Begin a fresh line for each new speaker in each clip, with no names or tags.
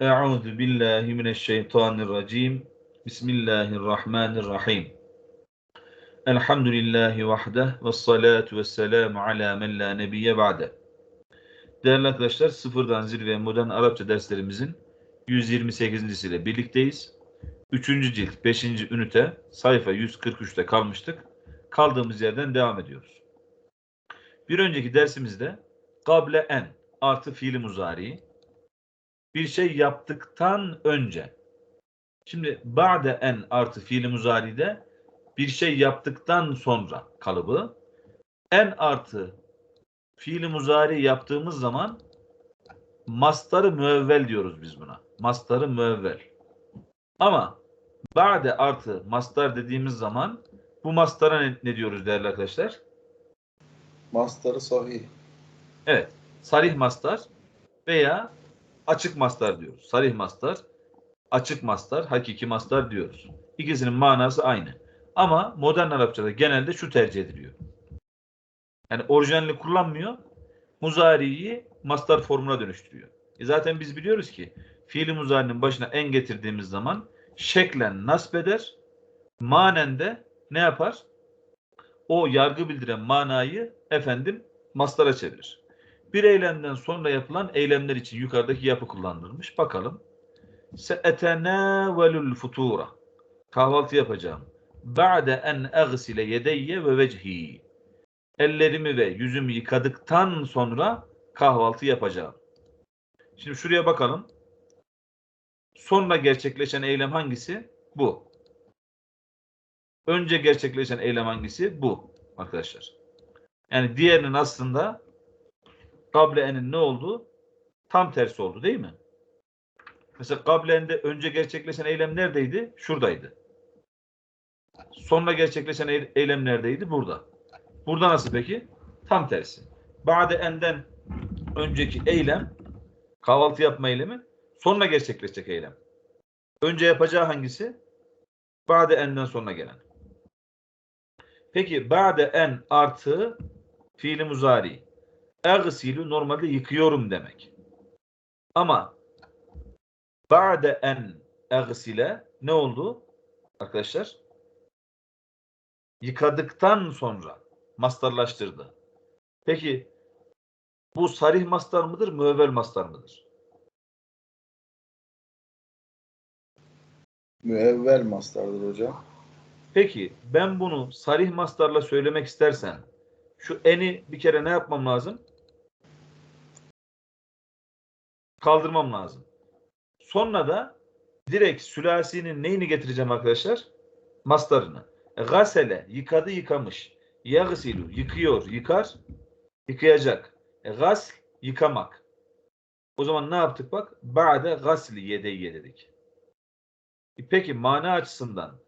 Euzu billahi mineşşeytanirracim. Bismillahirrahmanirrahim. Elhamdülillahi vahdeh ve salatu ve selamu ala men la nebiyye ba'de. Değerli arkadaşlar, sıfırdan zirve modern Arapça derslerimizin 128. ile birlikteyiz. 3. cilt 5. ünite sayfa 143'te kalmıştık. Kaldığımız yerden devam ediyoruz. Bir önceki dersimizde kable en artı fiili muzari bir şey yaptıktan önce şimdi ba'de en artı fiili muzari'de bir şey yaptıktan sonra kalıbı en artı fiili muzari yaptığımız zaman mastarı müevvel diyoruz biz buna. Mastarı müevvel. Ama ba'de artı mastar dediğimiz zaman bu mastara ne, ne diyoruz değerli arkadaşlar?
Mastarı sahih.
Evet. Sarih mastar veya açık mastar diyoruz. Sarih mastar, açık mastar, hakiki mastar diyoruz. İkisinin manası aynı. Ama modern Arapçada genelde şu tercih ediliyor. Yani orijinalini kullanmıyor. Muzari'yi mastar formuna dönüştürüyor. E zaten biz biliyoruz ki fiili muzari'nin başına en getirdiğimiz zaman şeklen nasp eder, manen de ne yapar? O yargı bildiren manayı efendim mastara çevirir. Bir eylemden sonra yapılan eylemler için yukarıdaki yapı kullanılmış. Bakalım. Se'etenavelul futura. Kahvaltı yapacağım. Ba'de en egsile yedeyye ve vecihi. Ellerimi ve yüzümü yıkadıktan sonra kahvaltı yapacağım. Şimdi şuraya bakalım. Sonra gerçekleşen eylem hangisi? Bu. Önce gerçekleşen eylem hangisi? Bu arkadaşlar. Yani diğerinin aslında kable'nin ne oldu? Tam tersi oldu değil mi? Mesela kable'nde önce gerçekleşen eylem neredeydi? Şuradaydı. Sonra gerçekleşen eylem neredeydi? Burada. Burada nasıl peki? Tam tersi. Ba'de enden önceki eylem kahvaltı yapma eylemi sonra gerçekleşecek eylem. Önce yapacağı hangisi? Ba'de enden sonra gelen. Peki ba'de en artı fiili muzari. Eğsilu normalde yıkıyorum demek. Ama ba'de en eğsile ne oldu? Arkadaşlar yıkadıktan sonra mastarlaştırdı. Peki bu sarih mastar mıdır, müevvel mastar mıdır?
Müevvel mastardır hocam.
Peki ben bunu sarih mastarla söylemek istersen şu eni bir kere ne yapmam lazım? Kaldırmam lazım. Sonra da direkt sülasinin neyini getireceğim arkadaşlar? Mastarını. E, gasele yıkadı yıkamış. Yagsilu yıkıyor yıkar yıkayacak. E, gasl yıkamak. O zaman ne yaptık bak? Ba'de gasli yedeyye dedik. E, peki mana açısından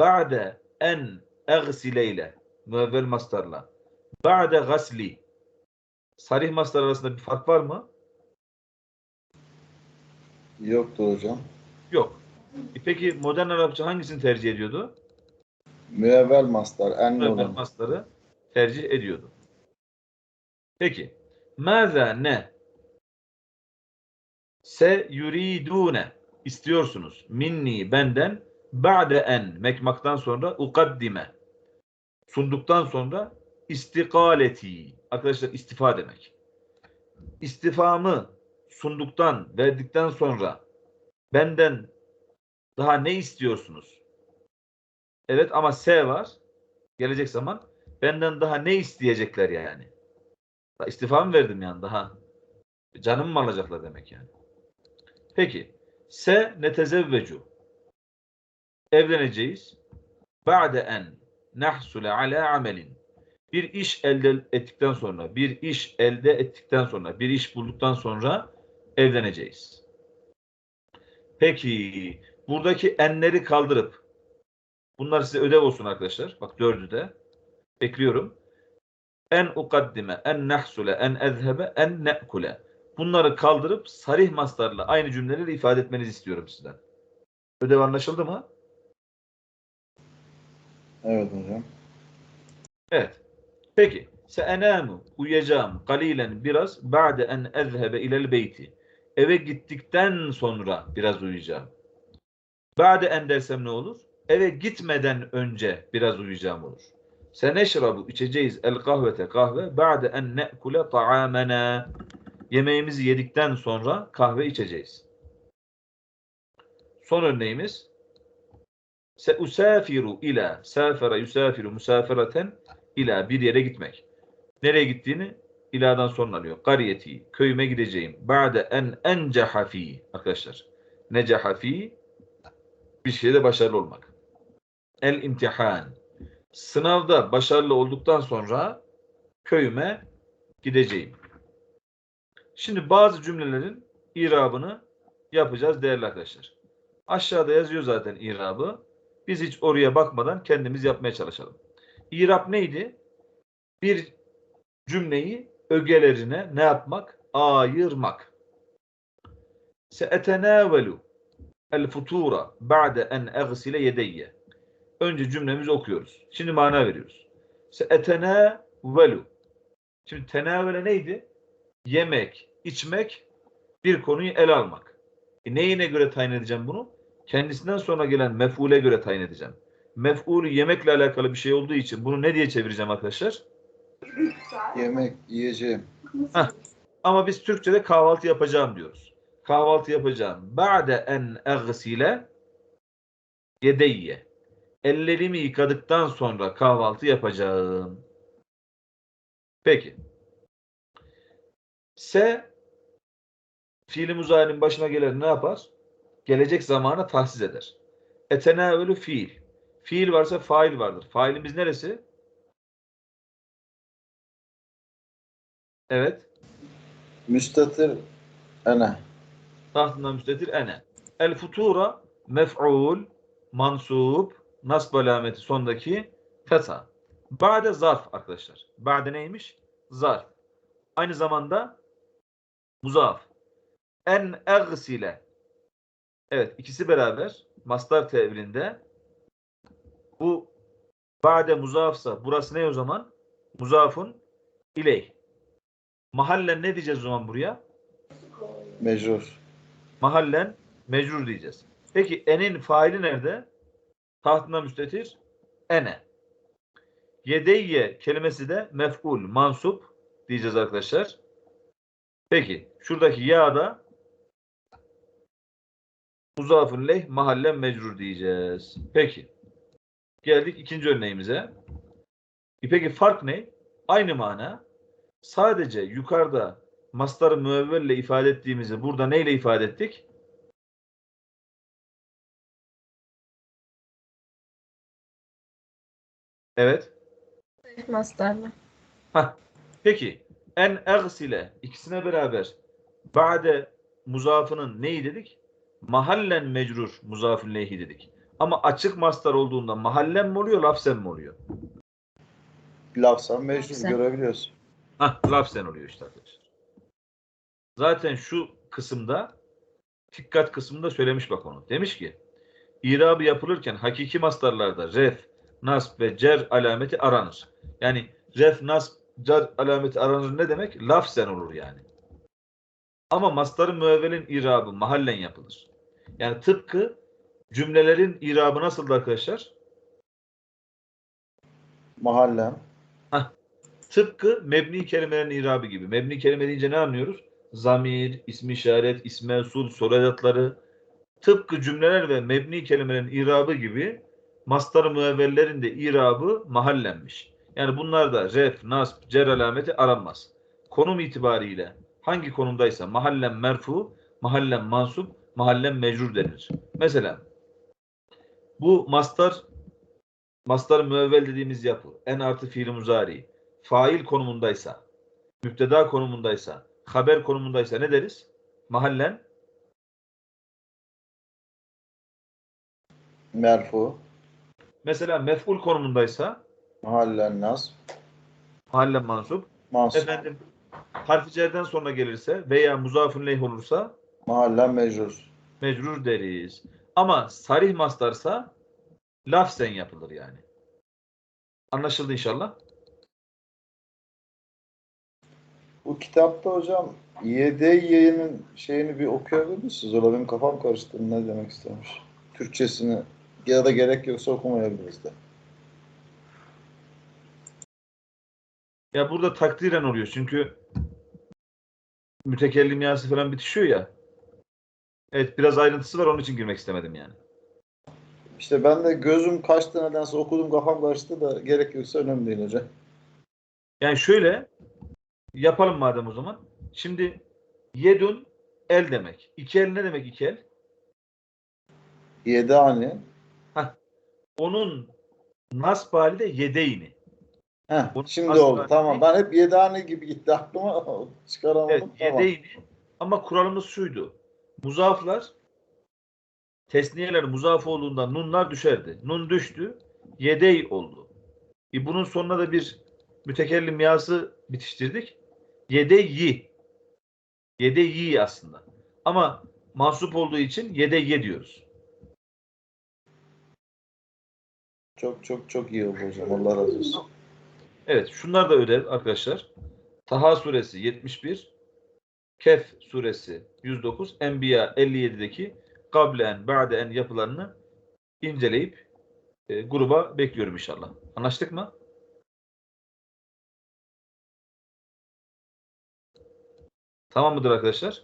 ba'de en eğsileyle müevvel mastarla ba'de gasli sarih mastar arasında bir fark var mı?
Yoktur hocam.
Yok. E peki modern Arapça hangisini tercih ediyordu?
Müevvel mastar en
Müevvel
olan.
mastarı tercih ediyordu. Peki. Maza ne? Se yuridune istiyorsunuz. Minni benden ba'de en mekmaktan sonra ukaddime sunduktan sonra istikaleti arkadaşlar istifa demek. İstifamı sunduktan verdikten sonra benden daha ne istiyorsunuz? Evet ama S var. Gelecek zaman benden daha ne isteyecekler yani? İstifa mı verdim yani daha? Canım mı alacaklar demek yani? Peki. Se netezevvecu. Evleneceğiz. Ba'de en nahsule ala amelin. Bir iş elde ettikten sonra, bir iş elde ettikten sonra, bir iş bulduktan sonra evleneceğiz. Peki buradaki enleri kaldırıp bunlar size ödev olsun arkadaşlar. Bak dördü de. Bekliyorum. En ukaddime, en nahsule, en ezhebe, en ne'kule. Bunları kaldırıp sarih mastarla aynı cümleleri ifade etmenizi istiyorum sizden. Ödev anlaşıldı mı?
Evet hocam.
Evet. Peki. Seenamu uyuyacağım kalilen biraz ba'de en ezhebe ilel beyti. Eve gittikten sonra biraz uyuyacağım. Ba'de en dersem ne olur? Eve gitmeden önce biraz uyuyacağım olur. Seneşrabu içeceğiz el kahvete kahve ba'de en ne'kule ta'amena yemeğimizi yedikten sonra kahve içeceğiz. Son örneğimiz Seusafiru ila safara yusafiru musafireten ila bir yere gitmek. Nereye gittiğini iladan sonra alıyor. Kariyeti, köyüme gideceğim. Ba'de en enceha fi arkadaşlar. Necaha fi bir şeyde başarılı olmak. El imtihan. Sınavda başarılı olduktan sonra köyüme gideceğim. Şimdi bazı cümlelerin irabını yapacağız değerli arkadaşlar. Aşağıda yazıyor zaten irabı. Biz hiç oraya bakmadan kendimiz yapmaya çalışalım. İrab neydi? Bir cümleyi ögelerine ne yapmak? Ayırmak. Seetenavelu el futura ba'de en egsile yedeyye. Önce cümlemizi okuyoruz. Şimdi mana veriyoruz. Seetenavelu. Şimdi tenavele neydi? Yemek, içmek, bir konuyu ele almak. E neyine göre tayin edeceğim bunu? Kendisinden sonra gelen mef'ule göre tayin edeceğim. Mef'ul yemekle alakalı bir şey olduğu için bunu ne diye çevireceğim arkadaşlar?
Yemek yiyeceğim.
Heh. Ama biz Türkçe'de kahvaltı yapacağım diyoruz. Kahvaltı yapacağım. Ba'de en egsile yedeyye. Ellerimi yıkadıktan sonra kahvaltı yapacağım. Peki. Se fiili muzari'nin başına gelir ne yapar? Gelecek zamana tahsis eder. Etenavülü fiil. Fiil varsa fail vardır. Failimiz neresi? Evet.
Müstatir ene.
Tahtından müstetir ene. El futura mef'ul mansub nasb alameti sondaki feta. Ba'de zarf arkadaşlar. Ba'de neymiş? Zarf. Aynı zamanda muzaf. En egsile. Evet ikisi beraber mastar tevilinde bu ba'de muzafsa burası ne o zaman? Muzafun ileyh. Mahallen ne diyeceğiz o zaman buraya?
Mecrur.
Mahallen mecrur diyeceğiz. Peki enin faili nerede? Tahtına müstetir. Ene. Yedeyye kelimesi de mef'ul, mansup diyeceğiz arkadaşlar. Peki şuradaki ya da muzafun leh mahallen mecrur diyeceğiz. Peki. Geldik ikinci örneğimize. E Peki fark ne? Aynı mana. Sadece yukarıda mastarı müevvelle ifade ettiğimizi burada neyle ifade ettik? Evet.
Mastarla.
Peki en egsile ikisine beraber ba'de muzafının neyi dedik? Mahallen mecrur muzafın leyhi dedik. Ama açık mastar olduğunda mahallen mi oluyor, lafzen mi oluyor?
Lafsan mecrur
Lafzen.
görebiliyorsun.
Hah, lafzen oluyor işte arkadaşlar. Zaten şu kısımda dikkat kısmında söylemiş bak onu. Demiş ki irabı yapılırken hakiki mastarlarda ref, nasb ve cer alameti aranır. Yani ref, nasb, cer alameti aranır ne demek? Lafzen olur yani. Ama mastarın müevvelin irabı mahallen yapılır. Yani tıpkı cümlelerin irabı nasıldı arkadaşlar?
Mahallem.
Tıpkı mebni kelimelerin irabı gibi. Mebni kelime deyince ne anlıyoruz? Zamir, ismi işaret, ismi mevsul, soru edatları. Tıpkı cümleler ve mebni kelimelerin irabı gibi mastar-ı müevvellerin de irabı mahallenmiş. Yani bunlarda ref, nasb, cer alameti aranmaz. Konum itibariyle hangi konumdaysa mahallen merfu, mahallen mansup, mahallen mecrur denir. Mesela bu mastar mastar müevvel dediğimiz yapı en artı fiil muzari fail konumundaysa müpteda konumundaysa haber konumundaysa ne deriz? Mahallen
Merfu.
mesela mef'ul konumundaysa
Mahallen nasb.
mahallen mansup
Mansub.
efendim harfi cerden sonra gelirse veya muzafun leyh olursa
Mahallen mecrur.
mecrur deriz. Ama sarih mastarsa lafzen yapılır yani. Anlaşıldı inşallah.
Bu kitapta hocam YDY'nin şeyini bir okuyabilir misiniz? Ola benim kafam karıştı. Ne demek istemiş? Türkçesini ya da gerek yoksa okumayabiliriz de.
Ya burada takdiren oluyor çünkü mütekellim yası falan bitişiyor ya. Evet biraz ayrıntısı var onun için girmek istemedim yani.
İşte ben de gözüm kaçtı nedense okudum kafam karıştı da gerek yoksa önemli değil hocam.
Yani şöyle yapalım madem o zaman. Şimdi yedun el demek. İki el ne demek iki el?
Yedani.
Onun nasb hali de yedeyni.
Heh,
Bunun
şimdi oldu. Tamam. Ben hep Yedani gibi gitti aklıma. Çıkaramadım.
Evet
tamam.
yedeyni ama kuralımız şuydu. Muzaflar tesniyeler muzaf olduğunda nunlar düşerdi. Nun düştü. Yedey oldu. E bunun sonuna da bir mütekellim yası bitiştirdik. Yedeyi. Yedeyi aslında. Ama mansup olduğu için yedeye diyoruz.
Çok çok çok iyi oldu hocam. Allah razı olsun.
Evet, şunlar da ödev arkadaşlar. Taha suresi 71, Kehf suresi 109, Enbiya 57'deki kablen, ba'den yapılarını inceleyip e, gruba bekliyorum inşallah. Anlaştık mı? Tamam mıdır arkadaşlar?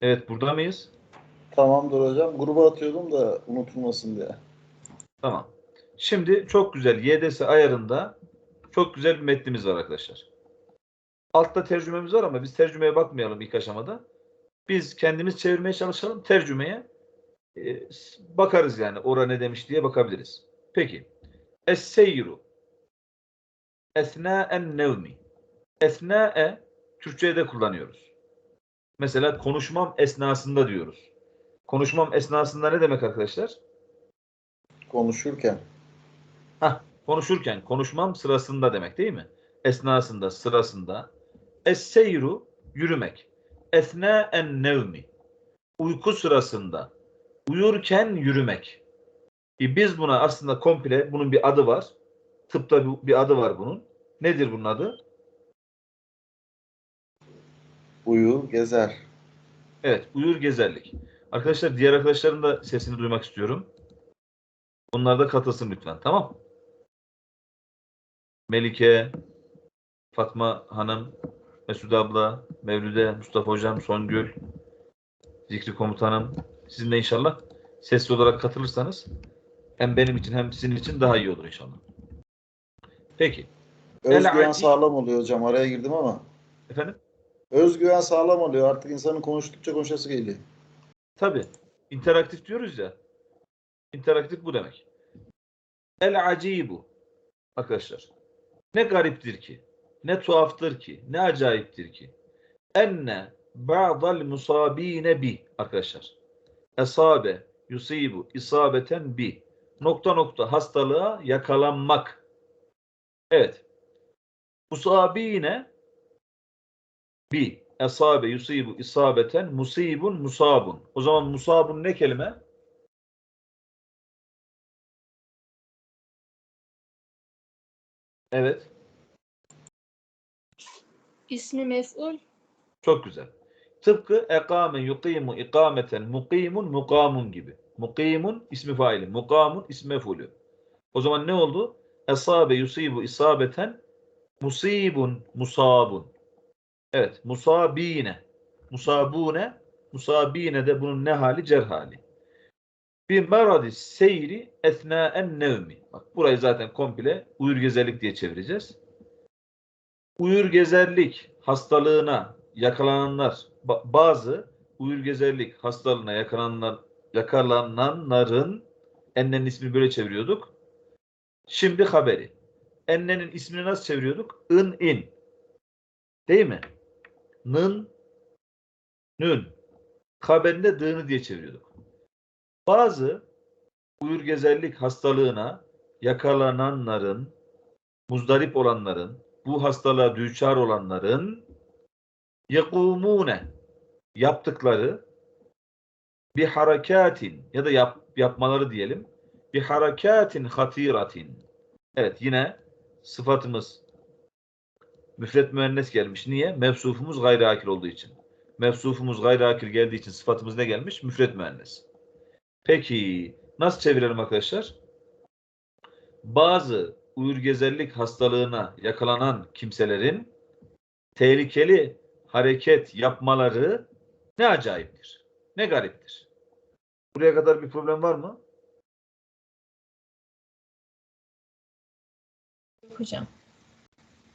Evet, burada mıyız?
Tamamdır hocam. Gruba atıyordum da unutulmasın diye.
Tamam. Şimdi çok güzel YDS ayarında çok güzel bir metnimiz var arkadaşlar. Altta tercümemiz var ama biz tercümeye bakmayalım ilk aşamada. Biz kendimiz çevirmeye çalışalım. Tercümeye e, bakarız yani. Ora ne demiş diye bakabiliriz. Peki. Es-seyru esnâen nevmi Esnâe Türkçe'de kullanıyoruz. Mesela konuşmam esnasında diyoruz. Konuşmam esnasında ne demek arkadaşlar?
Konuşurken.
Hah, konuşurken, konuşmam sırasında demek değil mi? Esnasında, sırasında. Es-seyru, yürümek. Esnâen nevmi, uyku sırasında. Uyurken yürümek. E biz buna aslında komple, bunun bir adı var. Tıpta bir, bir adı var bunun. Nedir bunun adı?
Uyu, gezer.
Evet, uyur gezerlik. Arkadaşlar diğer arkadaşların da sesini duymak istiyorum. Onlar da katılsın lütfen. Tamam? Melike, Fatma Hanım, Mesut abla, Mevlüde, Mustafa hocam, Songül, Zikri komutanım. Sizin de inşallah sesli olarak katılırsanız hem benim için hem sizin için daha iyi olur inşallah. Peki.
Özgüven sağlam oluyor hocam. Araya girdim ama.
Efendim?
Özgüven sağlam oluyor. Artık insanın konuştukça konuşası geliyor.
Tabii. İnteraktif diyoruz ya. İnteraktif bu demek. El acibu. Arkadaşlar. Ne gariptir ki, ne tuhaftır ki, ne acayiptir ki. Enne ba'dal musabine bi. Arkadaşlar. Esabe, yusibu, isabeten bi. Nokta nokta hastalığa yakalanmak. Evet. Musabine bi. Esabe, yusibu, isabeten, musibun, musabun. O zaman musabun ne kelime? Evet.
İsmi mef'ul.
Çok güzel. Tıpkı ekame yukimu ikameten mukimun mukamun gibi. Mukimun ismi faili. Mukamun ismi mefulü. O zaman ne oldu? Esabe yusibu isabeten musibun musabun. Evet. Musabine. Musabune. Musabine de bunun ne hali? Cer hali. Bir meradi seyri esnaen nevmi. Bak burayı zaten komple uyur gezellik diye çevireceğiz. Uyur gezerlik hastalığına yakalananlar ba- bazı uyur gezerlik hastalığına yakalananlar yakalananların ennenin ismini böyle çeviriyorduk. Şimdi haberi. Ennenin ismini nasıl çeviriyorduk? In in. Değil mi? Nın nün. Haberinde dığını diye çeviriyorduk. Bazı uyur gezerlik hastalığına yakalananların, muzdarip olanların, bu hastalığa düçar olanların yekumune yaptıkları bir harekatin ya da yap, yapmaları diyelim bir harekatin hatiratin. Evet yine sıfatımız Müfret müennes gelmiş. Niye? Mevsufumuz gayri akil olduğu için. Mevsufumuz gayri akil geldiği için sıfatımız ne gelmiş? Müfret müennes. Peki nasıl çevirelim arkadaşlar? Bazı uyurgezerlik hastalığına yakalanan kimselerin tehlikeli hareket yapmaları ne acayiptir. Ne gariptir. Buraya kadar bir problem var mı?
Hocam.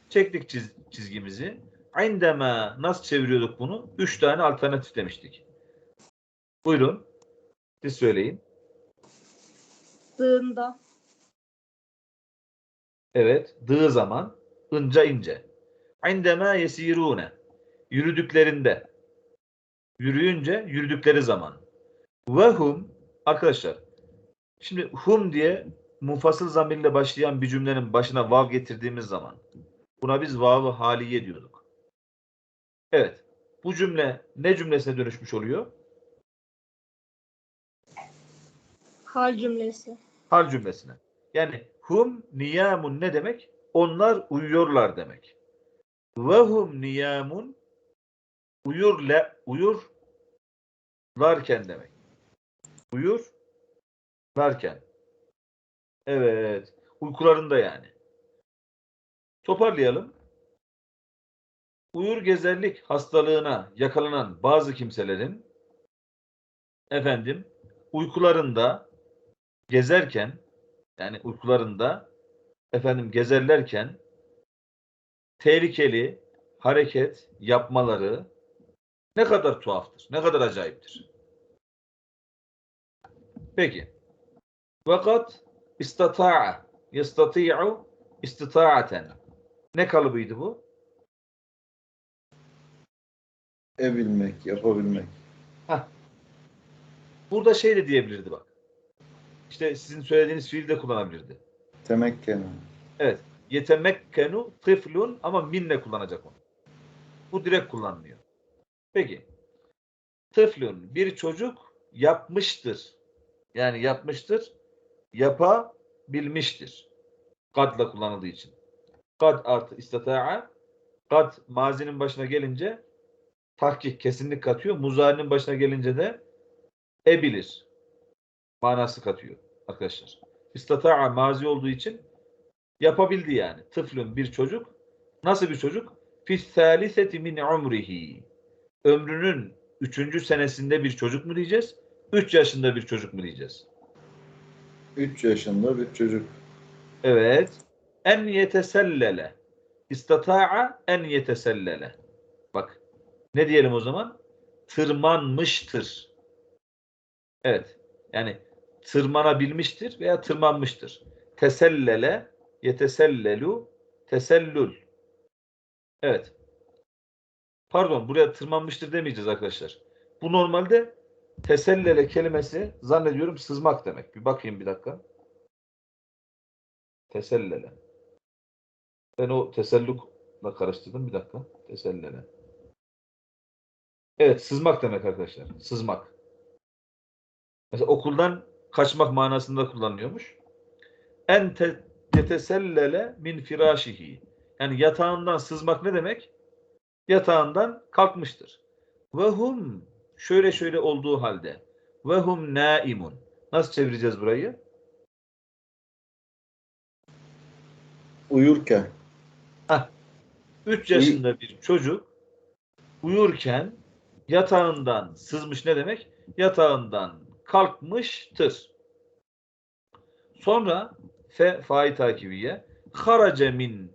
Çektik çiz- çizgimizi. Indema nasıl çeviriyorduk bunu? Üç tane alternatif demiştik. Buyurun. Siz söyleyin.
Dığında.
Evet. Dığı zaman ince ince. Indema yesirune. Yürüdüklerinde. Yürüyünce yürüdükleri zaman. Ve hum arkadaşlar şimdi hum diye munfasıl zamirle başlayan bir cümlenin başına vav getirdiğimiz zaman buna biz vavı haliye diyorduk. Evet. Bu cümle ne cümlesine dönüşmüş oluyor?
Hal cümlesi.
Hal cümlesine. Yani hum niyamun ne demek? Onlar uyuyorlar demek. Ve hum niyamun uyur le uyurlarken demek. Uyurlarken. Evet. Uykularında yani. Toparlayalım. Uyur gezerlik hastalığına yakalanan bazı kimselerin efendim uykularında gezerken yani uykularında efendim gezerlerken tehlikeli hareket yapmaları ne kadar tuhaftır, ne kadar acayiptir. Peki. Fakat istata'a yestati'u istita'aten. Ne kalıbıydı bu?
Ebilmek, yapabilmek.
Burada şey de diyebilirdi bak. İşte sizin söylediğiniz fiil de kullanabilirdi.
Temekkene.
Evet. Yetemekkenu tıflun ama minle kullanacak onu. Bu direkt kullanmıyor. Peki. Tıflun bir çocuk yapmıştır. Yani yapmıştır. Yapabilmiştir. Kadla kullanıldığı için. Kad artı istata'a kad mazinin başına gelince tahkik kesinlik katıyor. Muzari'nin başına gelince de ebilir manası katıyor arkadaşlar. İstata'a mazi olduğu için yapabildi yani. Tıflün bir çocuk. Nasıl bir çocuk? Fissâliseti min umrihi. Ömrünün üçüncü senesinde bir çocuk mu diyeceğiz? Üç yaşında bir çocuk mu diyeceğiz?
3 yaşında bir çocuk.
Evet. En yetesellele. İstata'a en yetesellele. Bak. Ne diyelim o zaman? Tırmanmıştır. Evet. Yani tırmanabilmiştir veya tırmanmıştır. Tesellele, yetesellelu, tesellül. Evet. Pardon, buraya tırmanmıştır demeyeceğiz arkadaşlar. Bu normalde tesellele kelimesi zannediyorum sızmak demek. Bir bakayım bir dakika. Tesellele. Ben o tesellukla karıştırdım. Bir dakika. Tesellele. Evet, sızmak demek arkadaşlar. Sızmak. Mesela okuldan kaçmak manasında kullanılıyormuş. En te- yetesellele min firâşihi. Yani yatağından sızmak ne demek? Yatağından kalkmıştır. Ve hum şöyle şöyle olduğu halde. Ve hum naimun. Nasıl çevireceğiz burayı?
Uyurken.
3 yaşında bir çocuk uyurken yatağından sızmış ne demek? Yatağından kalkmıştır. Sonra fe fai takibiye harace min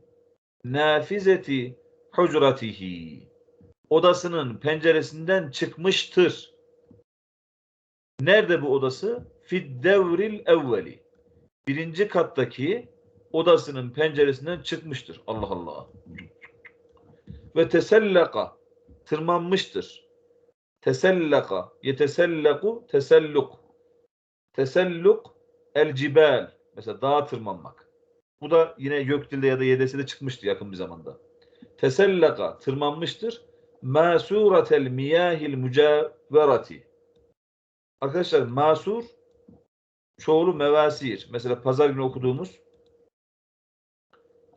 nafizeti hucratihi odasının penceresinden çıkmıştır. Nerede bu odası? Fid devril evveli. Birinci kattaki odasının penceresinden çıkmıştır. Allah Allah. Ve tesellaka tırmanmıştır. Tesellaka yetesellaku teselluk. Teselluk el cibal. Mesela dağa tırmanmak. Bu da yine Gökdil'de ya da Yedesi'de çıkmıştı yakın bir zamanda. Tesellaka tırmanmıştır. Masuratel miyahil mücaverati. Arkadaşlar masur çoğulu mevasir. Mesela pazar günü okuduğumuz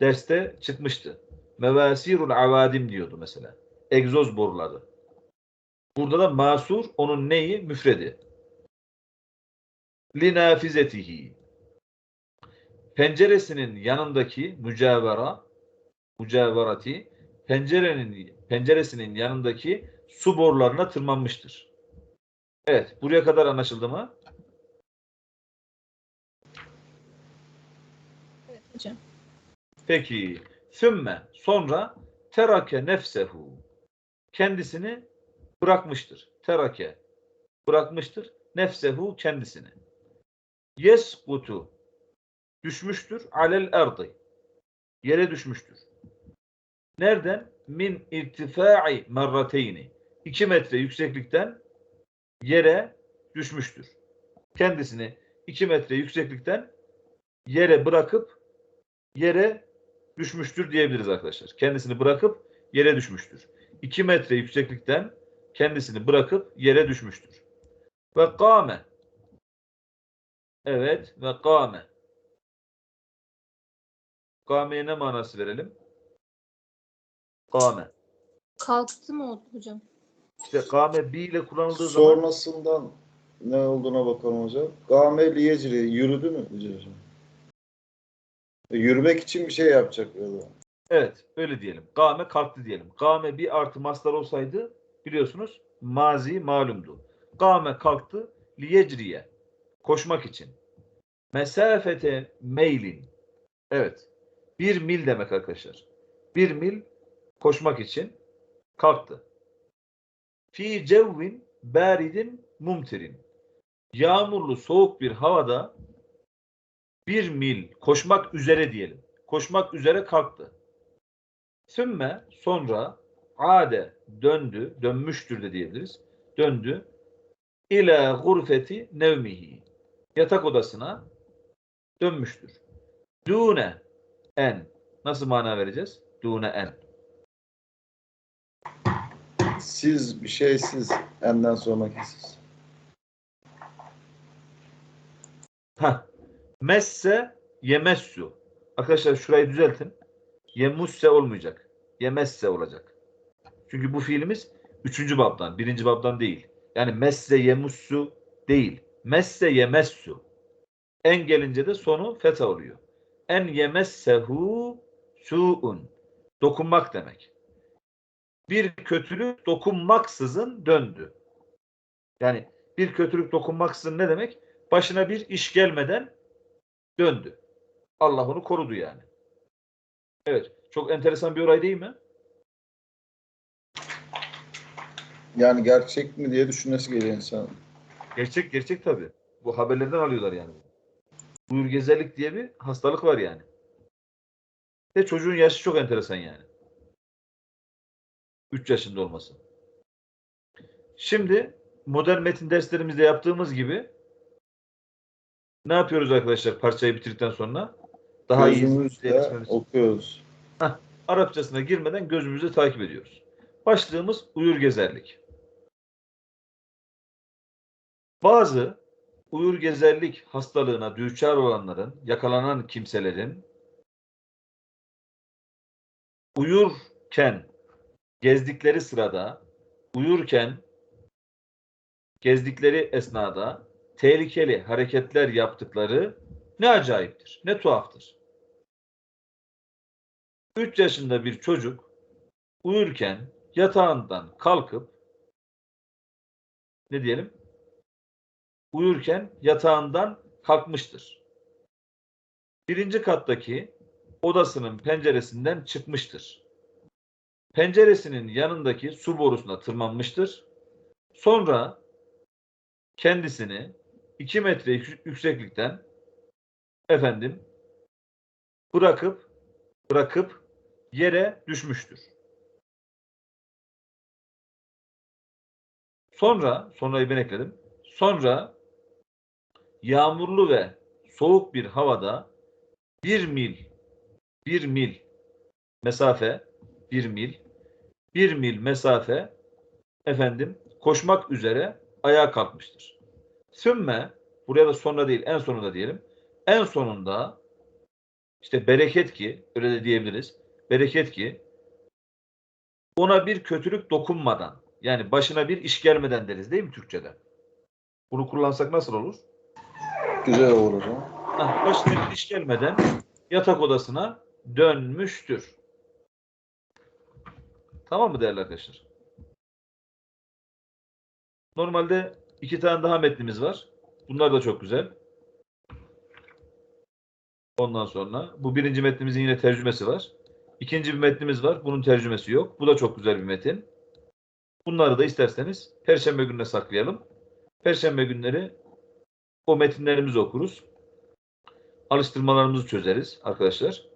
derste çıkmıştı. Mevasirul avadim diyordu mesela. Egzoz boruları. Burada da masur onun neyi? Müfredi. Linafizetihi. Penceresinin yanındaki mücavara mücavarati pencerenin penceresinin yanındaki su borularına tırmanmıştır. Evet, buraya kadar anlaşıldı mı?
Evet hocam.
Peki. Sümme sonra terake nefsehu. Kendisini bırakmıştır. Terake bırakmıştır. Nefsehu kendisini. Yeskutu düşmüştür alel erdi. Yere düşmüştür. Nereden? Min irtifai merrateyni. 2 metre yükseklikten yere düşmüştür. Kendisini 2 metre yükseklikten yere bırakıp yere düşmüştür diyebiliriz arkadaşlar. Kendisini bırakıp yere düşmüştür. 2 metre yükseklikten kendisini bırakıp yere düşmüştür. Ve kâme. Evet ve kâme. Kâmeye ne manası verelim? Kâme.
Kalktı mı hocam?
İşte kâme bi ile kullanıldığı zaman
Sonrasından ne olduğuna bakalım hocam. Game liyecri yürüdü mü hocam? E, Yürümek için bir şey yapacak ya da.
Evet, öyle diyelim. Kâme kalktı diyelim. Kâme bir artı mastar olsaydı biliyorsunuz mazi malumdu. Kâme kalktı liyecriye koşmak için. Mesafete meylin. Evet. Bir mil demek arkadaşlar. Bir mil koşmak için kalktı. Fi cevvin baridin mumtirin. Yağmurlu soğuk bir havada bir mil koşmak üzere diyelim. Koşmak üzere kalktı. Sümme sonra ade döndü, dönmüştür de diyebiliriz. Döndü. İle gurfeti nevmihi. Yatak odasına dönmüştür. Dune en. Nasıl mana vereceğiz? Dune en.
Siz bir şey siz. Enden sonraki siz.
Heh. Messe yemessu. Arkadaşlar şurayı düzeltin. Yemusse olmayacak. Yemesse olacak. Çünkü bu fiilimiz üçüncü babdan, birinci babdan değil. Yani messe yemussu değil. Messe yemessu. En gelince de sonu feta oluyor. En yemessehu su'un. Dokunmak demek. Bir kötülük dokunmaksızın döndü. Yani bir kötülük dokunmaksızın ne demek? Başına bir iş gelmeden döndü. Allah onu korudu yani. Evet. Çok enteresan bir olay değil mi?
Yani gerçek mi diye düşünmesi geliyor insan.
Gerçek gerçek tabii. Bu haberlerden alıyorlar yani. Buyur gezellik diye bir hastalık var yani. Ve çocuğun yaşı çok enteresan yani. 3 yaşında olması. Şimdi modern metin derslerimizde yaptığımız gibi ne yapıyoruz arkadaşlar parçayı bitirdikten sonra? Daha iyi
Gözümüzle
için.
okuyoruz.
Arapçasına girmeden gözümüzle takip ediyoruz. Başlığımız uyur gezerlik. Bazı uyur gezerlik hastalığına düçar olanların, yakalanan kimselerin uyurken, gezdikleri sırada, uyurken, gezdikleri esnada tehlikeli hareketler yaptıkları ne acayiptir, ne tuhaftır. 3 yaşında bir çocuk uyurken yatağından kalkıp ne diyelim? Uyurken yatağından kalkmıştır. Birinci kattaki odasının penceresinden çıkmıştır. Penceresinin yanındaki su borusuna tırmanmıştır. Sonra kendisini 2 metre yük- yükseklikten efendim bırakıp bırakıp yere düşmüştür. Sonra, sonrayı ben ekledim. Sonra yağmurlu ve soğuk bir havada bir mil, bir mil mesafe, bir mil, bir mil mesafe efendim koşmak üzere ayağa kalkmıştır. Sümme, buraya da sonra değil en sonunda diyelim. En sonunda işte bereket ki öyle de diyebiliriz. bereket ki ona bir kötülük dokunmadan yani başına bir iş gelmeden deriz değil mi Türkçe'de? Bunu kullansak nasıl olur?
Güzel olur ha.
Başına bir iş gelmeden yatak odasına dönmüştür. Tamam mı değerli arkadaşlar? Normalde iki tane daha metnimiz var. Bunlar da çok güzel. Ondan sonra bu birinci metnimizin yine tercümesi var. İkinci bir metnimiz var. Bunun tercümesi yok. Bu da çok güzel bir metin. Bunları da isterseniz Perşembe gününe saklayalım. Perşembe günleri o metinlerimizi okuruz. Alıştırmalarımızı çözeriz arkadaşlar.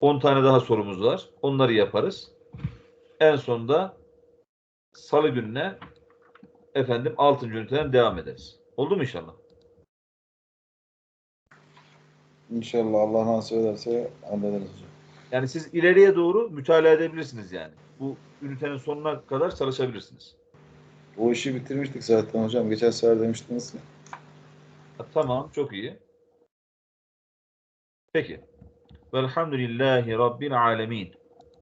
10 tane daha sorumuz var. Onları yaparız. En sonunda salı gününe efendim 6. üniteden devam ederiz. Oldu mu inşallah?
İnşallah Allah nasip ederse hallederiz hocam.
Yani siz ileriye doğru mütalaa edebilirsiniz yani. Bu ünitenin sonuna kadar çalışabilirsiniz.
O işi bitirmiştik zaten hocam. Geçen sefer demiştiniz ki.
Ha, Tamam, çok iyi. Peki. Velhamdülillahi Rabbil alemin.